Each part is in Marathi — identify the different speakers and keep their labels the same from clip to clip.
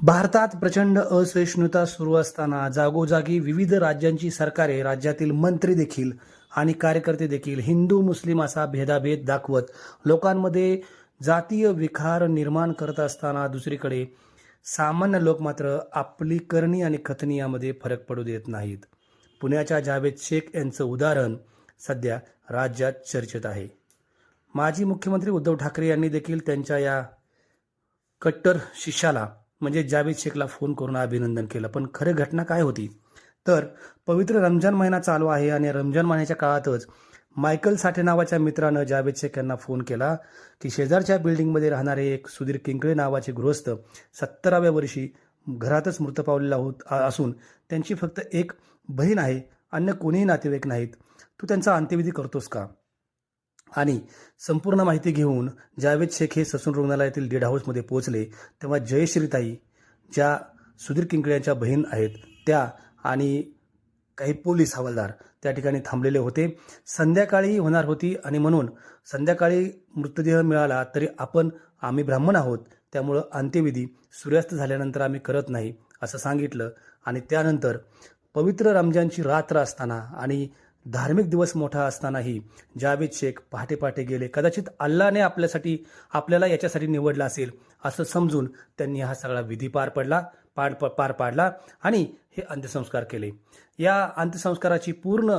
Speaker 1: भारतात प्रचंड असहिष्णुता सुरू असताना जागोजागी विविध राज्यांची सरकारे राज्यातील मंत्री देखील आणि कार्यकर्ते देखील हिंदू मुस्लिम असा भेदाभेद दाखवत लोकांमध्ये जातीय विकार निर्माण करत असताना दुसरीकडे सामान्य लोक मात्र आपली करणी आणि कथनी यामध्ये फरक पडू देत नाहीत. पुण्याच्या जावेद शेख यांचं उदाहरण सध्या राज्यात चर्चेत आहे. माजी मुख्यमंत्री उद्धव ठाकरे यांनी देखील त्यांच्या या कट्टर शिष्याला म्हणजे जावेद शेखला फोन करून अभिनंदन केलं. पण खरं घटना काय होती? तर पवित्र रमजान महिना चालू आहे आणि रमजान महिन्याच्या काळातच मायकल साठे नावाच्या मित्रानं जावेद शेख यांना फोन केला की शेजारच्या बिल्डिंगमध्ये राहणारे एक सुधीर किंकळे नावाचे गृहस्थ सत्तराव्या वर्षी घरातच मृत पावलेला होत असून त्यांची फक्त एक बहीण आहे अन्य कोणीही नातेवाईक नाहीत. तू त्यांचा अंत्यविधी करतोस का? आणि संपूर्ण माहिती घेऊन जावेद शेख हे ससून रुग्णालयातील डेड हाऊसमध्ये पोहोचले तेव्हा जयश्रीताई ज्या सुधीर किंकळे यांच्या बहीण आहेत त्या आणि काही पोलीस हवालदार त्या ठिकाणी थांबलेले होते. संध्याकाळी होणार होती आणि म्हणून संध्याकाळी मृतदेह मिळाला तरी आपण आम्ही ब्राह्मण आहोत त्यामुळं अंत्यविधी सूर्यास्त झाल्यानंतर आम्ही करत नाही असं सांगितलं. आणि त्यानंतर पवित्र रमजानची रात्र असताना आणि धार्मिक दिवस मोठा असतानाही जावेद शेख पहाटे पहाटे गेले. कदाचित अल्लाने आपल्यासाठी आपल्याला याच्यासाठी निवडला असेल असं समजून त्यांनी हा सगळा विधी पार पडला पार पार पाडला आणि हे अंत्यसंस्कार केले. या अंत्यसंस्काराची पूर्ण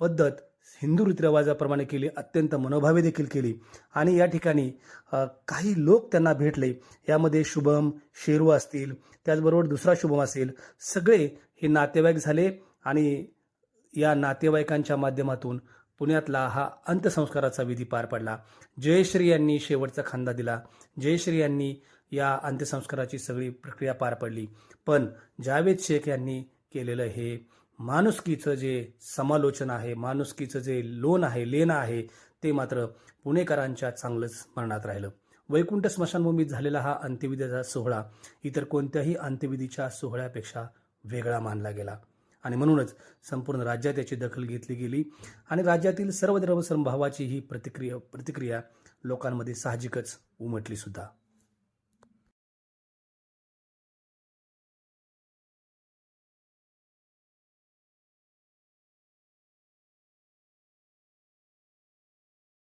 Speaker 1: पद्धत हिंदू रीतिरिवाजाप्रमाणे केली अत्यंत मनोभावे देखील केली आणि या ठिकाणी काही लोक त्यांना भेटले. यामध्ये शुभम शेरू असतील त्याचबरोबर दुसरा शुभम असेल. सगळे हे नातेवाईक झाले आणि या नातेवाईकांच्या माध्यमातून पुण्यातला हा अंत्यसंस्काराचा विधी पार पडला. जयश्री यांनी शेवटचा खांदा दिला. जयश्री यांनी या अंत्यसंस्काराची सगळी प्रक्रिया पार पडली. पण जावेद शेख यांनी केलेलं हे माणुसकीचं जे समालोचन आहे माणुसकीचं जे लोन आहे लेणं आहे ते मात्र पुणेकरांच्या चांगलंच स्मरणात राहिलं. वैकुंठ स्मशानभूमीत झालेला हा अंत्यविधीचा सोहळा इतर कोणत्याही अंत्यविधीच्या सोहळ्यापेक्षा वेगळा मानला गेला. आणि म्हणूनच संपूर्ण राज्यात याची दखल घेतली गेली. आणि राज्यातील सर्व धर्मसमभावाची ही प्रतिक्रिया प्रतिक्रिया लोकांमध्ये साहजिकच उमटली सुद्धा.